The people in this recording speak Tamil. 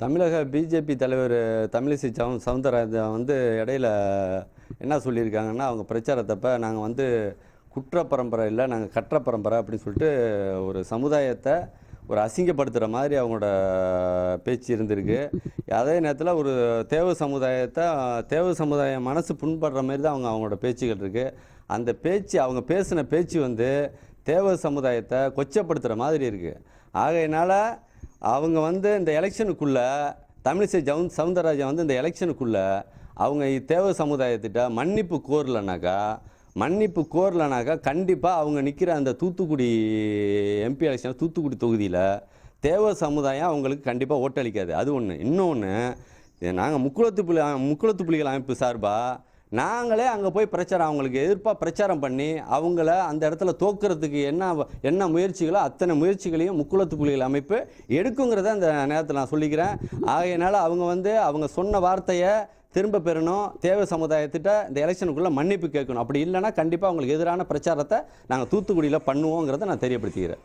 தமிழக பிஜேபி தலைவர் தமிழிசை சவு சவுந்தரராஜன் வந்து இடையில என்ன சொல்லியிருக்காங்கன்னா அவங்க பிரச்சாரத்தப்ப நாங்கள் வந்து குற்ற பரம்பரை இல்லை நாங்கள் கற்ற பரம்பரை அப்படின்னு சொல்லிட்டு ஒரு சமுதாயத்தை ஒரு அசிங்கப்படுத்துகிற மாதிரி அவங்களோட பேச்சு இருந்திருக்கு. அதே நேரத்தில் ஒரு தேவ சமுதாயத்தை தேவ சமுதாயம் மனசு புண்படுற மாதிரி தான் அவங்க அவங்களோட பேச்சுகள் இருக்குது அந்த பேச்சு அவங்க பேசின பேச்சு வந்து தேவ சமுதாயத்தை கொச்சப்படுத்துகிற மாதிரி இருக்குது ஆகையினால் அவங்க வந்து இந்த எலெக்ஷனுக்குள்ளே தமிழிசை ஜவுன் சவுந்தரராஜன் வந்து இந்த எலெக்ஷனுக்குள்ளே அவங்க தேவ சமுதாயத்திட்ட மன்னிப்பு கோரலனாக்கா மன்னிப்பு கோரலைனாக்கா கண்டிப்பாக அவங்க நிற்கிற அந்த தூத்துக்குடி எம்பி எலெக்ஷன் தூத்துக்குடி தொகுதியில் தேவ சமுதாயம் அவங்களுக்கு கண்டிப்பாக ஓட்டளிக்காது. அது ஒன்று இன்னொன்று நாங்கள் முக்குளத்து புலி முக்குளத்து புலிகள் அமைப்பு சார்பாக நாங்களே அங்கே போய் பிரச்சாரம் அவங்களுக்கு எதிர்ப்பாக பிரச்சாரம் பண்ணி அவங்கள அந்த இடத்துல தோக்குறதுக்கு என்ன என்ன முயற்சிகளோ அத்தனை முயற்சிகளையும் முக்குளத்து புலிகள் அமைப்பு எடுக்குங்கிறத அந்த நேரத்தில் நான் சொல்லிக்கிறேன். ஆகையினால அவங்க வந்து அவங்க சொன்ன வார்த்தையை திரும்ப பெறணும். தேவை சமுதாயத்திட்ட இந்த எலெக்ஷனுக்குள்ளே மன்னிப்பு கேட்கணும். அப்படி இல்லைன்னா கண்டிப்பாக அவங்களுக்கு எதிரான பிரச்சாரத்தை நாங்கள் தூத்துக்குடியில் பண்ணுவோங்கிறத நான் தெரியப்படுத்திக்கிறேன்.